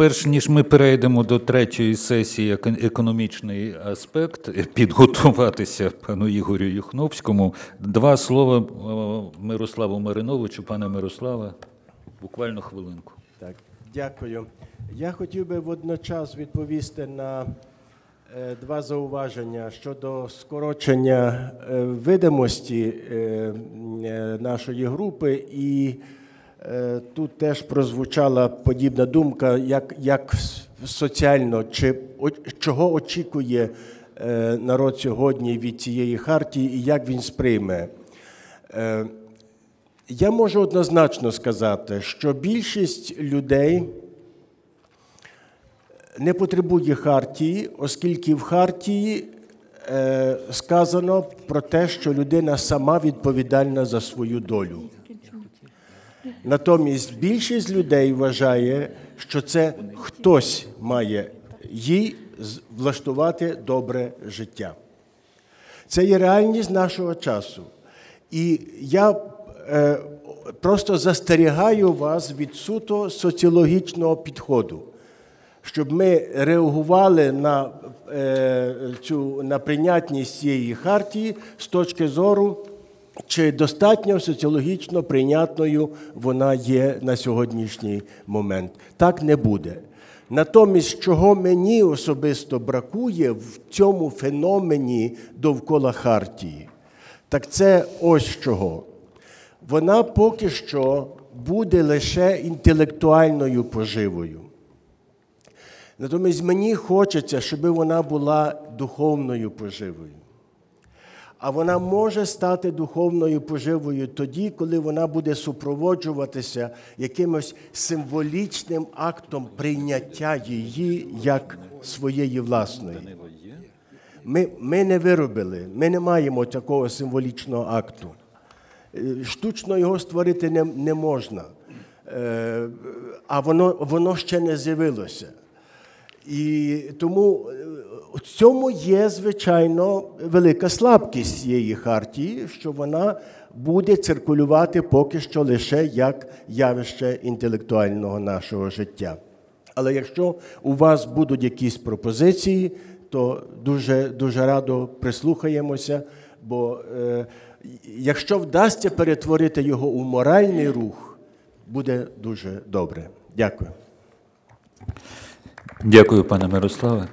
перш ніж ми перейдемо до третьої сесії «Еко- економічний аспект, е, підготуватися пану Ігорю Юхновському. Два слова е, Мирославу Мариновичу. Пане Мирославе, буквально хвилинку. Так, дякую. Я хотів би водночас відповісти на е, два зауваження щодо скорочення видимості нашої групи, і тут теж прозвучала подібна думка, як, як соціально, чи чого очікує е, народ сьогодні від цієї хартії і як він сприйме. Е, я можу однозначно сказати, що більшість людей не потребує хартії, оскільки в хартії е, сказано про те, що людина сама відповідальна за свою долю. Натомість більшість людей вважає, що це хтось має їй влаштувати добре життя. Це є реальність нашого часу. І я е, просто застерігаю вас від суто соціологічного підходу, щоб ми реагували на, е, цю, на прийнятність цієї хартії з точки зору, чи достатньо соціологічно прийнятною вона є на сьогоднішній момент. Так не буде. Натомість, чого мені особисто бракує в цьому феномені довкола Хартії, так це ось чого. Вона поки що буде лише інтелектуальною поживою. Натомість мені хочеться, щоб вона була духовною поживою. А вона може стати духовною поживою тоді, коли вона буде супроводжуватися якимось символічним актом прийняття її як своєї власної. Ми, ми не виробили, ми не маємо такого символічного акту. Е, Штучно його створити не, не можна, Е, а воно, воно ще не з'явилося. І тому в цьому є, звичайно, велика слабкість цієї хартії, що вона буде циркулювати поки що лише як явище інтелектуального нашого життя. Але якщо у вас будуть якісь пропозиції, то дуже, дуже радо прислухаємося, бо е, якщо вдасться перетворити його у моральний рух, буде дуже добре. Дякую. Дякую, пане Мирославе.